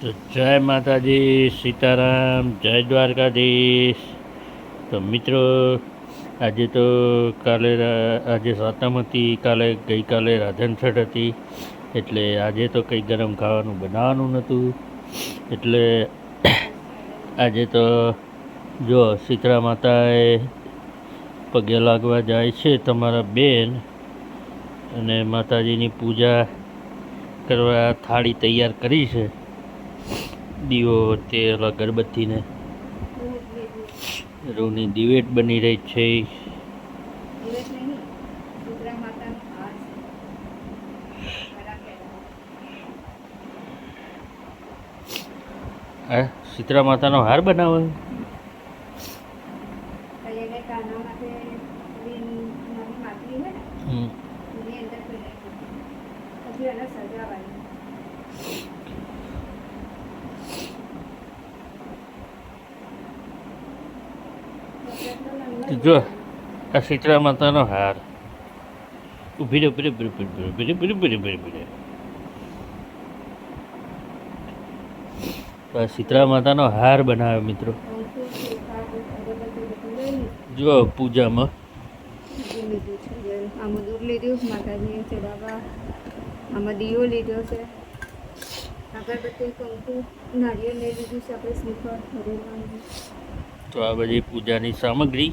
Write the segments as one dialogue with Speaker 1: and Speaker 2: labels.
Speaker 1: તો જય માતાજી, સીતારામ, જય દ્વારકાધીશ. તો મિત્રો, આજે તો કાલે આજે સાતમ હતી, કાલે ગઈકાલે રાધનછઠ હતી, એટલે આજે તો કંઈ ગરમ ખાવાનું બનાવવાનું નહોતું. એટલે આજે તો જો શીતળા માતાએ પગે લાગવા જાય છે તમારા બેન, અને માતાજીની પૂજા કરવા થાળી તૈયાર કરી છે. દીવો તેલ અગરબત્તીને રૂની દિવેટ બની રહી છે. હે શીતળા માતાનો હાર બનાવે. હમ. જો આ શીતળા માતાનો હાર. ઊભી રે ઊભી રે ઊભી રે ઊભી રે ઊભી રે ઊભી રે ઊભી રે આ શીતળા માતાનો હાર બનાવ્યો મિત્રો. જો પૂજામાં.
Speaker 2: આમાં દૂધ લીધું માતાજીને ચડાવવા. આમાં દીવો લીધો છે. આપણે શ્રીફળ
Speaker 1: તો આ બધી પૂજાની સામગ્રી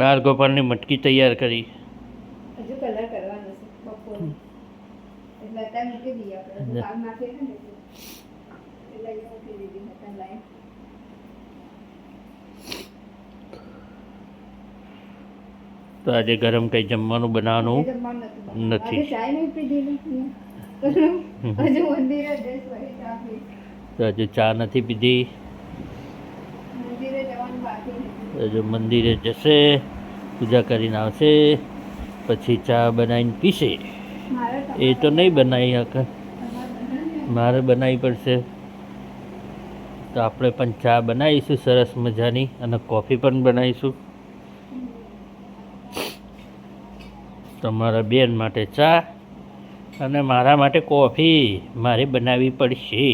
Speaker 1: બાર ગોપાળની મટકી તૈયાર કરી. તો આજે ગરમ કંઈ જમવાનું બનાવવાનું નથી તો આજે ચા નથી પીધી. હજુ મંદિરે જશે પૂજા કરીને આવશે પછી ચા બનાવીને પીશે. એ તો નહીં બનાવી શકે મારે બનાવવી પડશે. તો આપણે પણ ચા બનાવીશું સરસ મજાની અને કોફી પણ બનાવીશું. તમારા બેન માટે ચા અને મારા માટે કોફી. મારે બનાવવી પડશે.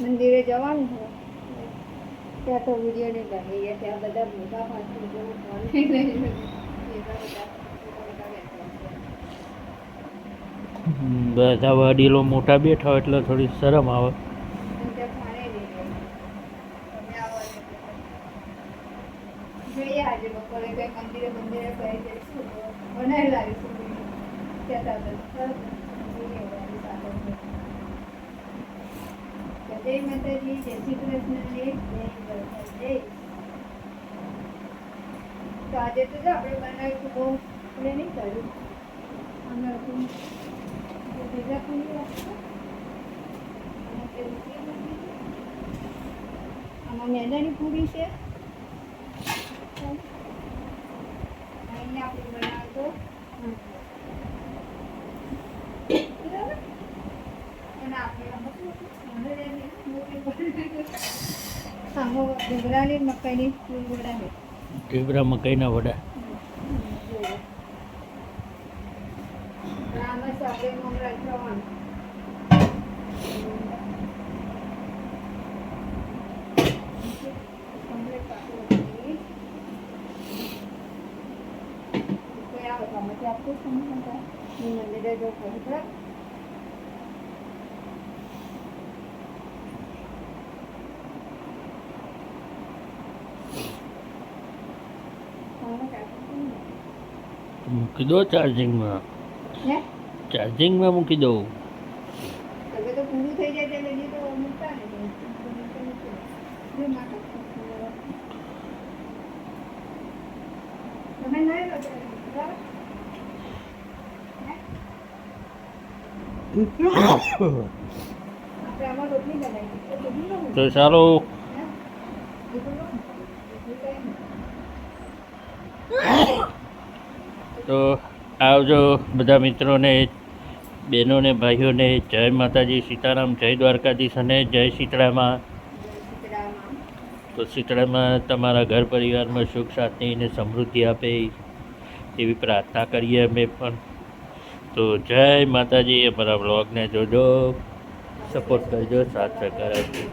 Speaker 2: મંદિરે જવાનું છે. ત્યાં તો વીડિયો નહીં બની ગયા ત્યાં બધા મોટા બધા
Speaker 1: વડીલો મોટા બેઠા હોય એટલે થોડી શરમ આવે.
Speaker 2: મંદિરે જય માતાજી, જય શ્રી કૃષ્ણ, જય તો આજે તો જો આપણે બનાવ્યું બહુ આપણે નહીં કર્યું. અમે હતું. ભેગા દઈએ. આમાં મેદાની પૂરી છે. અહીંયા આપણે ઘેઘરા મકાઈના
Speaker 1: વડા
Speaker 2: Gracias. સાથે મમરા થવાનું કમ્પ્લીટ પાકું કરી. કોઈ આવે તો આમાંથી તો
Speaker 1: આવજો બધા મિત્રોને, બહેનોને, ભાઈઓને, જય માતાજી, સીતારામ, જય દ્વારકાધીશ અને જય શીતળામાં. તો શીતળામાં તમારા ઘર પરિવારમાં સુખ શાંતિ અને સમૃદ્ધિ આપે એવી પ્રાર્થના કરીએ અમે પણ. તો જય માતાજી, અમારા બ્લોગને જોજો, સપોર્ટ કરજો, સાથ સહકાર આપજો.